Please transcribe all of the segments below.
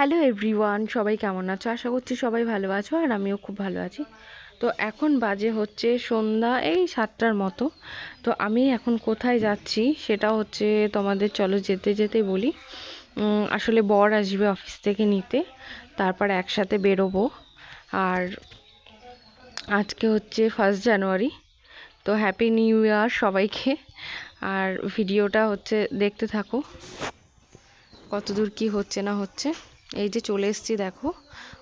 Hello everyone সবাই কেমন আছো? আশা করছি সবাই ভালো আছো আর আমিও খুব ভালো আছি। তো এখন বাজে হচ্ছে সন্ধ্যা, এই সাতটার মতো। তো আমি এখন কোথায় যাচ্ছি সেটা হচ্ছে তোমাদের চলো যেতে যেতে বলি। আসলে বর আসবে অফিস থেকে নিতে, তারপর একসাথে বেরোবো। আর আজকে হচ্ছে ফার্স্ট জানুয়ারি তো হ্যাপি নিউ ইয়ার সবাইকে। আর ভিডিওটা হচ্ছে দেখতে থাকো। কতদূর কি হচ্ছে না হচ্ছে। এই যে চলে এসেছি দেখো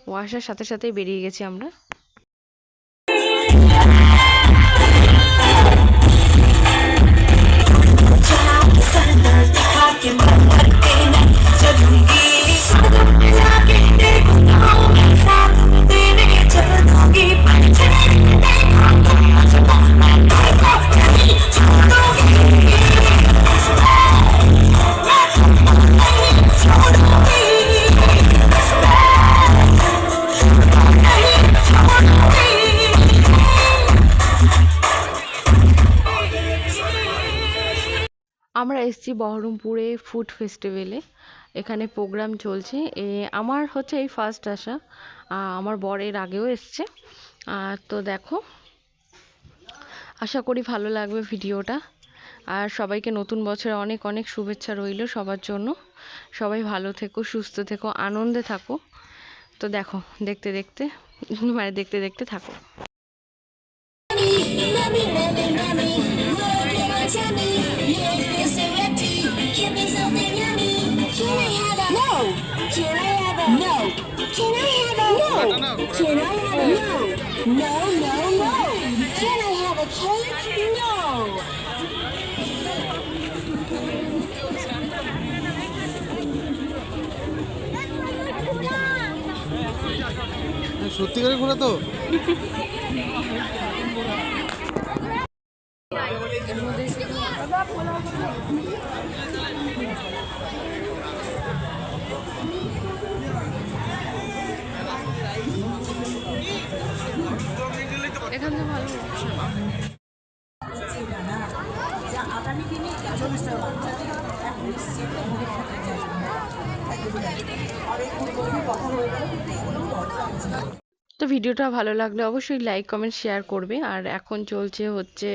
ওয়াশার সাথে সাথেই বেরিয়ে গেছি আমরা। আমরা এসেছি বহরমপুরে ফুড ফেস্টিভ্যালে। এখানে প্রোগ্রাম চলছে। এ আমার হচ্ছে এই ফার্স্ট আসা। আমার বরের আগেও এসছে। আহ, তো দেখো আশা করি ভালো লাগবে ভিডিওটা। আর সবাইকে নতুন বছরে অনেক অনেক শুভেচ্ছা রইল সবার জন্য। সবাই ভালো থেকো সুস্থ থেকো আনন্দে থাকো। তো দেখো দেখতে দেখতে মানে দেখতে দেখতে থাকো। No? Can I have a no? Can I have a no? Can I have a no? No, no, no. Can I have a cake? No. সত্যিকারের ঘোড়া তো তো ভিডিওটা ভালো লাগলে অবশ্যই লাইক কমেন্ট শেয়ার করবে। আর এখন চলছে হচ্ছে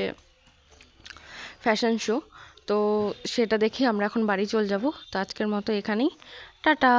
ফ্যাশন শো তো সেটা দেখে আমরা এখন বাড়ি চলে যাব। তো আজকের মতো এখানেই। টাটা।